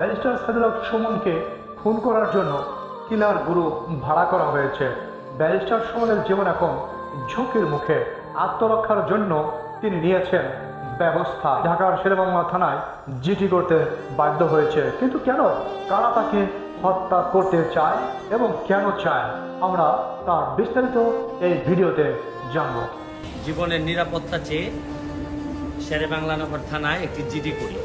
Barrister Sadullah সুমনকে খুন করার জন্য কিলার গুরু ভাড়া করা হয়েছে। ব্যারিস্টার সুমনের জীবন এখন ঝুঁকির মুখে। আত্মরক্ষার জন্য তিনি নিয়েছেন ব্যবস্থা। ঢাকার শেরেবাংলা থানায় জিটি করতে বাধ্য হয়েছে। কিন্তু কেন? কারা তাকে হত্যা করতে চায় এবং কেন চায়? আমরা তার বিস্তারিত এই ভিডিওতে জানব। জীবনের নিরাপত্তা চেয়ে শেরে বাংলানগর থানায় একটি জিডি করি।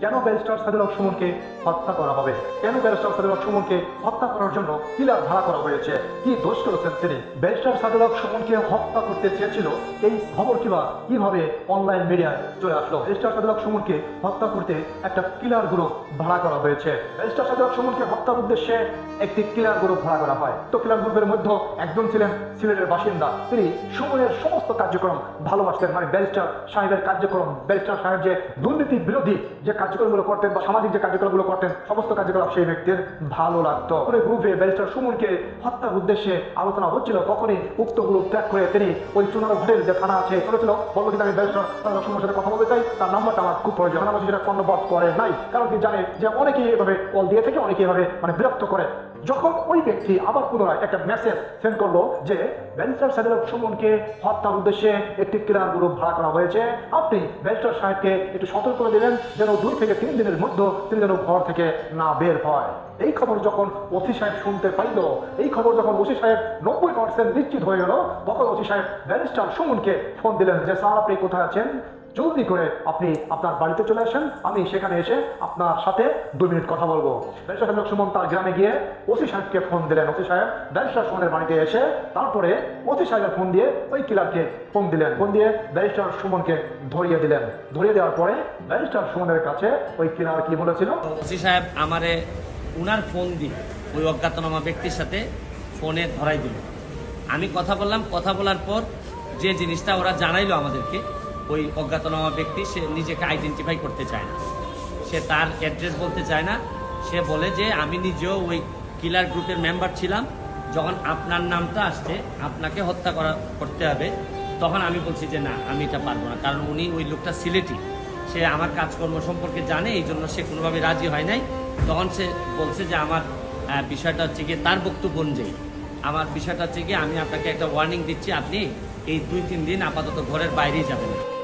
কেন ব্যারিস্টার সাদুল সুমনকে হত্যা করা হবে? কেন ব্যারিস্টার সাদুল সুমনকে হত্যা করার জন্য কিলার ভাড়া করা হয়েছে? কি দোষ করেছেন তিনি? ব্যারিস্টার সাদুল সুমনকে হত্যা করতে চেয়েছিল? এই খবর কিবা কীভাবে অনলাইন মিডিয়ায় চলে আসলো? ব্যারিস্টার সাদুল সুমনকে হত্যা করতে একটা কিলার গ্রুপ ভাড়া করা হয়েছে। ব্যারিস্টার সাদুল সুমনকে হত্যার উদ্দেশ্যে একটি কিলার গ্রুপ ভাড়া করা হয়। তো কিলার গ্রুপের মধ্যে একজন ছিলেন সিলেটের বাসিন্দা। তিনি সুমনের সমস্ত কার্যক্রম ভালোবাসতেন। মানে ব্যারিস্টার সাহেবের কার্যক্রম, ব্যারিস্টার সাহেব যে দুর্নীতি বিরোধী যে কার্যক্রমগুলো করতেন বা সামাজিক যে কার্যক্রমগুলো করতেন, সমস্ত কার্যক্রম সেই ব্যক্তির ভালো লাগতো। পরে গ্রুপে ব্যারিস্টার সুমনকে হত্যার উদ্দেশ্যে আলোচনা হচ্ছিল, তখনই উক্ত গ্রুপ ত্যাগ করে তিনি ওই চুনার ঘাটের যে থানা আছে করেছিল বলব কিন্তু আমি ব্যারিস্টার সুমনের সাথে কথা বলতে চাই, তার নাম্বারটা আমার খুব প্রয়োজন। আমার সেটা কর্ণপাত করে নাই, কারণ কি জানে যে অনেকেই এভাবে কল দিয়ে থাকে অনেকে এভাবে মানে বিরক্ত করে। যখন ওই ব্যক্তি আবার পুনরায় একটা মেসেজ সেন্ড করল যে ব্যারিস্টার সাহেব সুমনকে হত্যার উদ্দেশ্যে একটি ক্রীড়া গ্রুপ ভাড়া করা হয়েছে। আপনি ব্যারিস্টার সাহেবকে একটু সতর্ক করে দিলেন যেন দুই থেকে তিন দিনের মধ্যে তিনি যেন ঘর থেকে না বের হয়। এই খবর যখন ওসি সাহেব শুনতে পাইল, এই খবর যখন ওসি সাহেব নব্বই পার্সেন্ট নিশ্চিত হয়ে গেল, তখন ওসি সাহেব ব্যারিস্টার সুমনকে ফোন দিলেন যে, স্যার, আপনি কোথায় আছেন? জলদি করে আপনি আপনার বাড়িতে চলে আসেন। আমি সেখানে এসে আপনার সাথে দুই মিনিট কথা বলব। ব্যারিস্টার সাহেব সুমন তার গ্রামে গিয়ে ওসি সাহেবকে ফোন দিলেন। ওসি সাহেব ব্যারিস্টার সুমনের বাড়িতে এসে তারপরে ওসি সাহেবের ফোন দিয়ে ওই কিলারকে ফোন দিলেন। ফোন দিয়ে ব্যারিস্টার সুমনকে ধরিয়ে দিলেন। ধরিয়ে দেওয়ার পরে ব্যারিস্টার সুমনের কাছে ওই কিলার কি বলেছিল? ওসি সাহেব আমারে উনার ফোন দিয়ে ওই অজ্ঞাতনামা ব্যক্তির সাথে ফোনে ধরাই দিল। আমি কথা বললাম। কথা বলার পর যে জিনিসটা ওরা জানাইলো আমাদেরকে ওই অজ্ঞাতনামা ব্যক্তি, সে নিজেকে আইডেন্টিফাই করতে চায় না। সে তার অ্যাড্রেস বলতে চায় না। সে বলে যে, আমি নিজেও ওই কিলার গ্রুপের মেম্বার ছিলাম। যখন আপনার নামটা আসছে, আপনাকে হত্যা করা, করতে হবে। তখন আমি বলছি যে, না, আমি এটা পারব না। কারণ উনি ওই লোকটা সিলেটি। সে আমার কাজকর্ম সম্পর্কে জানে, এই জন্য সে কোনোভাবে রাজি হয় নাই। তখন সে বলছে যে, আমার বিষয়টা হচ্ছে গিয়ে তার বক্তব্য অনুযায়ী। আমার বিষয়টা হচ্ছে গিয়ে আমি আপনাকে একটা ওয়ার্নিং দিচ্ছি। আপনি এই দুই তিন দিন আপাতত ঘরের বাইরেই যাবেন। না।